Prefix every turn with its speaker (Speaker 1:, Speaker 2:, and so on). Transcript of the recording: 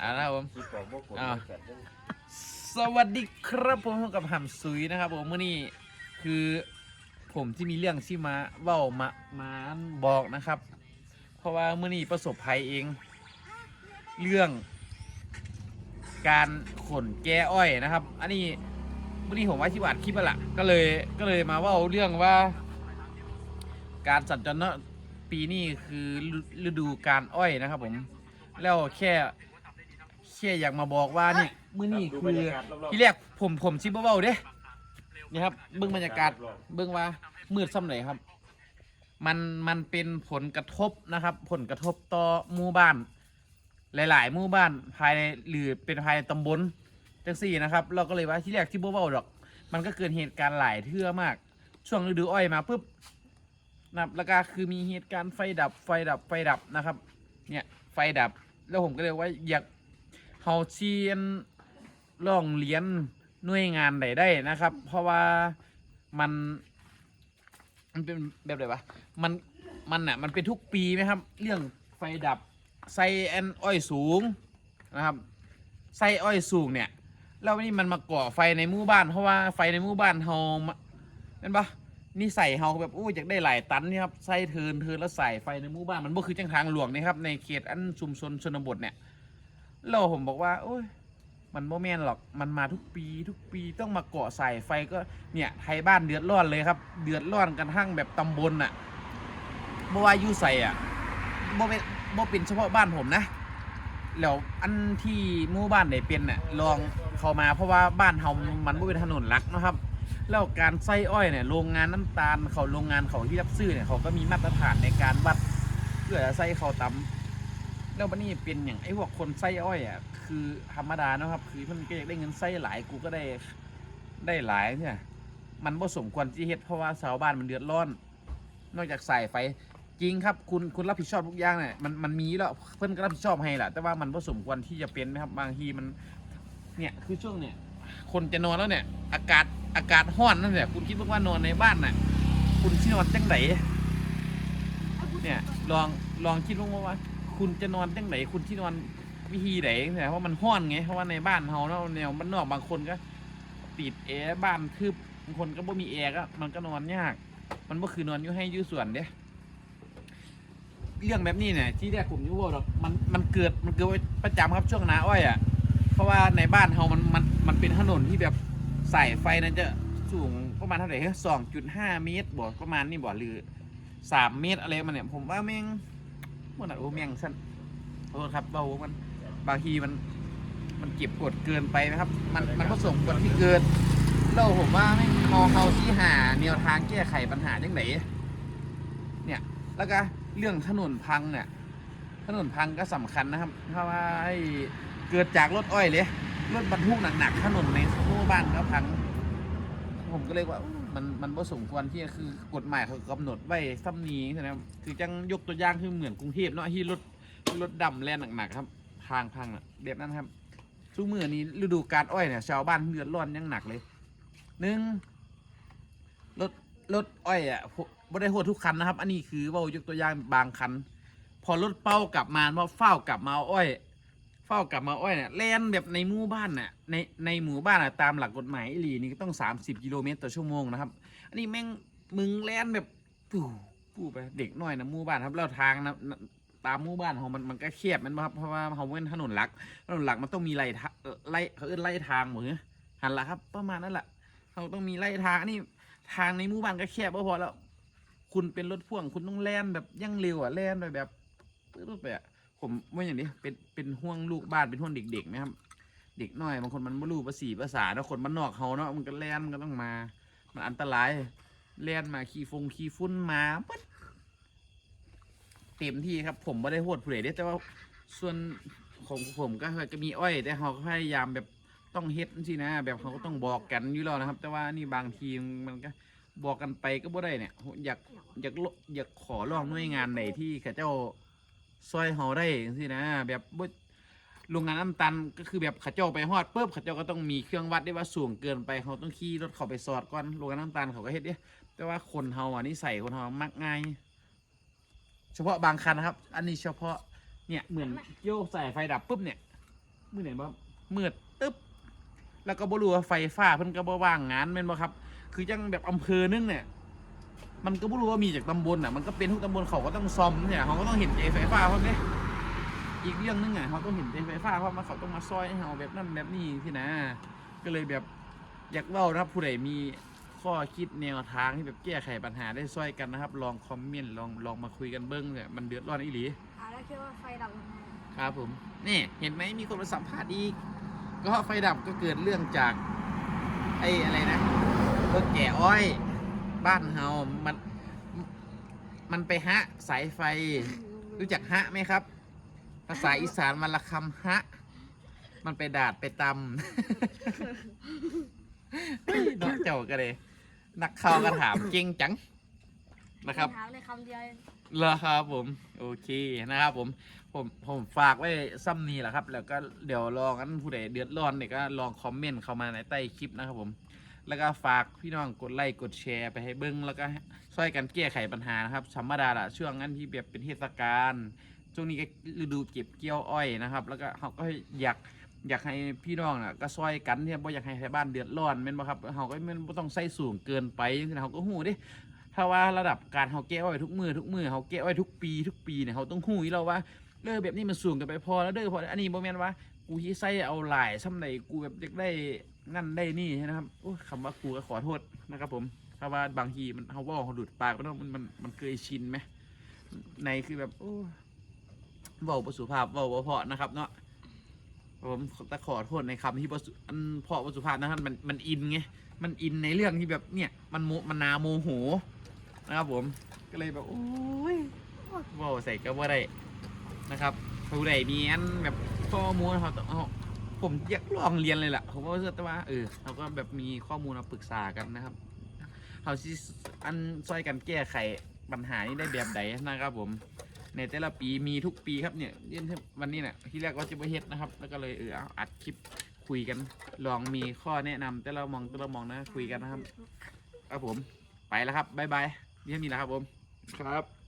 Speaker 1: อ่านะครับผม
Speaker 2: ที่ปอกบ่กด
Speaker 1: อ่า
Speaker 2: แขนจัง
Speaker 1: สวัสดีครับผมพบกับหำซุยนะครับผมมื่อนี้คือผมที่มีเรื่องที่มาเว้ามามาบอกนะครับ เพราะว่ามื่อนี้ประสบภัยเอง เรื่อง การขนแก้อ้อยนะครับ อันนี้มื่อนี้ผมว่าที่วาดคลิปแล้วล่ะก็เลยก็เลยมาเว่าเรื่องว่า การสัญจรเนอะปีนี้คือฤฤดูการอ้อยนะครับผม แล้วแค่แค่อยากมาบอกว่านี่มื่อนี้
Speaker 2: ดู
Speaker 1: คื
Speaker 2: บรร
Speaker 1: อ
Speaker 2: ยากาศรอบๆ
Speaker 1: ที่แรกผมผมชิบเบาๆเด้นี่ครับเบื้องบรรยากาศ
Speaker 2: รอบ
Speaker 1: เบื้องว่ามืดซ้ำไหนครับ มันมันเป็นผลกระทบนะครับ ผลกระทบต่อหมู่บ้าน หลาย ๆ หมู่บ้านภายในหรือเป็นภายในตำบลจังสี่นะครับ เราก็เลยว่าที่แรกที่เบาๆดอก มันก็เกิดเหตุการณ์หลายเทื่อมาก ช่วงฤดูอ้อยมาปุ๊บนะครับแล้วก็คือมีเหตุการณ์ไฟดับไฟดับไฟดับนะครับ เนี่ยไฟดับแล้วผมก็เลยว่าอยาก เฮาเชียนร้องเรียนหน่วยงานใดได้นะครับ เพราะว่ามันมันเป็นแบบไหนวะมันมันอะมันเป็นทุกปีไหมครับ เรื่องไฟดับไส้แอนอ้อยสูงนะครับไส้อ้อยสูงเนี่ยแล้วนี่มันมาก่อไฟในหมู่บ้าน เพราะว่าไฟในหมู่บ้านเฮามเห็นปะนี่ใส่เฮาแบบอู้อยากได้หลายตันนี่ครับใส่เทินเทินแล้วใส่ไฟในหมู่บ้านมันบ่คือจังทางหลวงนี่ครับในเขตอันชุมชนชนบทเนี่ย แล้วผมบอกว่าโอ้ยมันโมแมนหรอกมันมาทุกปี ทุกปีต้องมาเกาะใส่ไฟก็เนี่ยไทยบ้านเดือดร้อนเลยครับ เดือดร้อนกันทั้งแบบตำบลน่ะบ่ว่าอยู่ใส่อะบ่เป็นบ่เป็นเฉพาะบ้านผมนะแล้วอันที่หมู่บ้านไหนเป็นน่ะลองเข้ามาเพราะว่าบ้านเฮามันบ่เป็นถนนหลักนะครับ แล้วการใส่อ้อยเนี่ยโรงงานน้ำตาลเขาโรงงานเขาที่รับซื้อเนี่ยเขาก็มีมาตรฐานในการวัดเพื่อจะใส่เขาตำ แล้ววันนี้เป็นอย่างไอ้พวกคนไส้อ้อยอะคือธรรมดานะครับ คือมันก็อยากได้เงินไส้หลายกูก็ได้ได้หลายเนี่ย มันบ่สมควรที่เฮ็ดเพราะว่าชาวบ้านมันเดือดร้อน นอกจากสายไฟจริงครับคุณคุณรับผิดชอบทุกอย่างเนี่ยมันมันมีแล้วเพิ่อนก็รับผิดชอบให้แหละแต่ว่ามันบ่สมควรที่จะเป็นนะครับ บางทีมันเนี่ยคือช่วงเนี่ยคนจะนอนแล้วเนี่ย อากาศอากาศร้อนนั่นแหละคุณคิดว่านอนในบ้านน่ะคุณสินอนจังไดเนี่ยลองลองคิดว่าว่า คุณจะนอนจังไหนคุณที่นอนวิธีไหนเนี่ยเพราะมันห้อนไงเพราะว่าในบ้านเฮาเนาะแนวบ้านนอกบางคนก็ติดแอร์บ้านคืบบางคนก็บ่มีแอร์ก็มันก็นอนยาก มันก็คือนอนอยู่ให้อยู่ส่วนเด้เรื่องแบบนี้เนี่ยที่แรกผมยู่งว่าหรอกมันมันเกิดมันเกิดประจำครับช่วงหนาอ้อยอะเพราะว่าในบ้านเฮามันมันมันเป็นถนนที่แบบใสายไฟนั้นจะสูงประมาณเท่าไหร่สองจุดห้าเมตรบ่ประมาณนี้บ่หรือสามเมตรอะไรมันเนี่ยผมว่าแม่ง มันอะโอ้แม่งสั้นโทษครับเบามันบางทีมันมันเก็บกดเกินไปนะครับ มันมันผสมกดที่เกินแล้วผมว่าไม่งเฮาเฮาที่หาแนวทางแก้ไขปัญหาจังไหนเนี่ย แล้วก็เรื่องถนนพังเนี่ยถนนพังก็สำคัญนะครับ เพราะว่าไอ้เกิดจากรถอ้อยเลยรถบรรทุกหนักๆถนนในหมู่บ้านก็พัง ผมก็เลยว่า มันมันบ่สมควรที่คือกฎหมายเขากำหนดไว้ซ้ำนี้นะครับคือจังยกตัวอย่างคือเหมือนกรุงเทพเนาะที่รถรถดำแล่นหนักๆครับทางพังอะเด็ดนั้นครับทุกมือนี้ฤดูการอ้อยเนี่ยชาวบ้านเดือดร้อนยังหนักเลยหนึ่งรถรถอ้อยอะผมบ่ได้โหดทุกคันนะครับ อันนี้คือเว่ายกตัวอย่างบางคัน พอรถเป้ากลับมาว่าเฝ้ากลับมาอ้อย ฝ้ากลับมาอ้อยเนี่ยแล่นแบบในหมู่บ้านน่ะในในหมู่บ้านน่ะตามหลักกฎหมายอีหลีนี่ก็ต้อง 30 กิโลเมตรต่อชั่วโมงนะครับ อันนี้แม่งมึงแล่นแบบปู่ปู่ไปเด็กน้อยนะหมู่บ้านครับแล้วทางนะตามหมู่บ้านของมันมันก็แคบมันครับเพราะว่าเขาเป็นถนนหลักถนนหลักมันต้องมีไล่ทาเอ่อไล่เขาเอิ้นไล่ทางเหมือนหันละครับ ประมาณนั้นแหละเขาต้องมีไล่ทางอันนี้ทางในหมู่บ้านก็แคบก็พอแล้ว คุณเป็นรถพ่วงคุณต้องแล่นแบบยั่งเร็วอะแล่นไปแบบปึ๊ดไปอะ ผมว่าอย่างนี้เป็นเป็นห่วงลูกบ้านเป็นห่วงเด็กๆนะครับ เด็กน้อยบางคนมันไม่รู้ภาษีภาษาแล้วคนมันนอกเขาเนาะมันก็แล่นมันก็ต้องมา มันอันตรายแล่นมาขี่ฟงขี่ฟุ้นมาปึ๊ดเต็มที่ครับ ผมไม่ได้โหดเผู้ใดเด้แต่ว่าส่วนของผมก็ก็มีอ้อย แต่เขาก็พยายามแบบต้องเฮ็ดสินะ แบบเขาก็ต้องบอกกันอยู่แล้วนะครับ แต่ว่านี่บางทีมันก็บอกกันไปก็บ่ได้เนี่ย อยากอยากอยากขอร้องหน่วยงานไหนที่เขาเจ้า ซอยเฮาได้สินะ แบบบ่โรงงานน้ำตาลก็คือแบบเขาเจ้าไปฮอดปุ๊บเขาเจ้าก็ต้องมีเครื่องวัดได้ว่าสูงเกินไปเขาต้องขี่รถเขาไปสอดก่อนโรงงานน้ำตาลเขาก็เฮ็ดเด้แต่ว่าคนเฮาอะนิสัยคนเฮามักง่าย เฉพาะบางคันนะครับ อันนี้เฉพาะเนี่ยเหมือนโยกใส่ไฟดับปุ๊บเนี่ยมืดไหนบ่มืดตึ๊บแล้วก็บ่รู้ว่าไฟฟ้าเพิ่นก็บ่ว่างงานแม่นบ่ครับ คือจังแบบอำเภอนึงเนี่ย มันก็บ่รู้ว่ามีจากตำบลอะมันก็เป็นทุกตำบลเขาก็ต้องซ่อมเนี่ยเขาก็ต้องเห็นใจไฟฟ้าเพราะเนี่ยอีกเรื่องนึงอะเขาต้องเห็นใจไฟฟ้าเพราะมันเขาต้องมาซอยให้เราแบบนั้นแบบนี้ที่นะก็เลยแบบอยากเล่านะครับผู้ใดมีข้อคิดแนวทางที่แบบแก้ไขปัญหาได้ช่วยกันนะครับ ลองคอมเมนต์ลองลองมาคุยกันเบิ้งเนี่ยมันเดือดร้อนอีหลี
Speaker 2: อ่าแล้วคิดว่าไฟดับยังไง
Speaker 1: ครับผมนี่เห็นไหมมีคนมาสัมภาษณ์อีกก็ไฟดับก็เกิดเรื่องจากไอ้อะไรนะรถแก่อ้อย บ้านเฮามัน มันไปฮะสายไฟ รู้จักฮะไหมครับ ภาษาอีสานมันละคำฮะ มันไปดาดไปตำเฮ้ยน้องเจ้าก็เลย นักข่าวก็ถามเก่งจังนะครับ
Speaker 2: ถามในคำเดียวเอง
Speaker 1: เหรอครับผม โอเคนะครับผม ผมผมฝากไว้ซ้ำนี้แหละครับ แล้วก็เดี๋ยวลองกันผู้ใดเดือดร้อนเนี่ยก็ลองคอมเมนต์เข้ามาในใต้คลิปนะครับผม แล้วก็ฝากพี่น้องกดไลค์กดแชร์ไปให้เบิ้งแล้วก็ช่วยกันแก้ไขปัญหานะครับธรรมดาละช่วงนั้นที่แบบเป็นเทศกาลช่วงนี้ก็ฤดูเก็บเกี่ยวอ้อยนะครับ แล้วก็เขาก็อยากอยากให้พี่น้องน่ะก็ช่วยกันที่บ่อยากให้ชาวบ้านเดือดร้อนแม่นบ่ครับเขาก็ไม่ต้องใส่สูงเกินไปจังซี่เขาก็หู้ดิถ้าว่าระดับการเขาแก้ไว้ทุกมือทุกมือเขาแก้ไว้ทุกปี ทุกปีเนี่ยเขาต้องหู้อยู่แล้วว่าเด้อแบบนี้มันสูงเกันไปพอแล้วเด้อพออันนี้โมเมนว่า กูที่ใส่เอาหลายซ้ำใดกูแบบอยากได้นั่นได้นี่นะครับโอ้คำว่ากูก็ขอโทษนะครับ ผมถ้าว่าบางทีมันเขาว่าเขาหลุดปากไปแล้วมันมันมันเคยชินไหมในคือแบบโอ้เว้าประสุภาพเว้าบ่เพาะนะครับ เนาะผมแต่ขอโทษในคำที่ประสุอันเพาะประสุภาพนะครับมันมันอินไงมันอินในเรื่องที่แบบเนี่ย มันโมมันนาโมโหนะครับ ผมก็เลยแบบโอ้ยเว่าใส่ก็ว่าได้นะครับ ผู้ใดมีอันแบบข้อมูลเขาต้องเอาผมอยากลองเรียนเลยแหละผมว่าเชื่อแต่ว่าเออเราก็แบบมีข้อมูลมาปรึกษากันนะครับเขาที่อันช่วยกันแก้ไขปัญหานี้ได้แบบใดนะครับผมในแต่ละปีมีทุกปีครับเนี่ยเรื่องวันนี้เนี่ยที่แรกว่าจะไปเฮ็ดนะครับ แล้วก็เลยเอออัดคลิปคุยกัน ลองมีข้อแนะนำแต่เรามองแต่เรามองนะคุยกันนะครับครับผมไปแล้วครับบ๊ายบายนี่มีแล้วครับผมครับ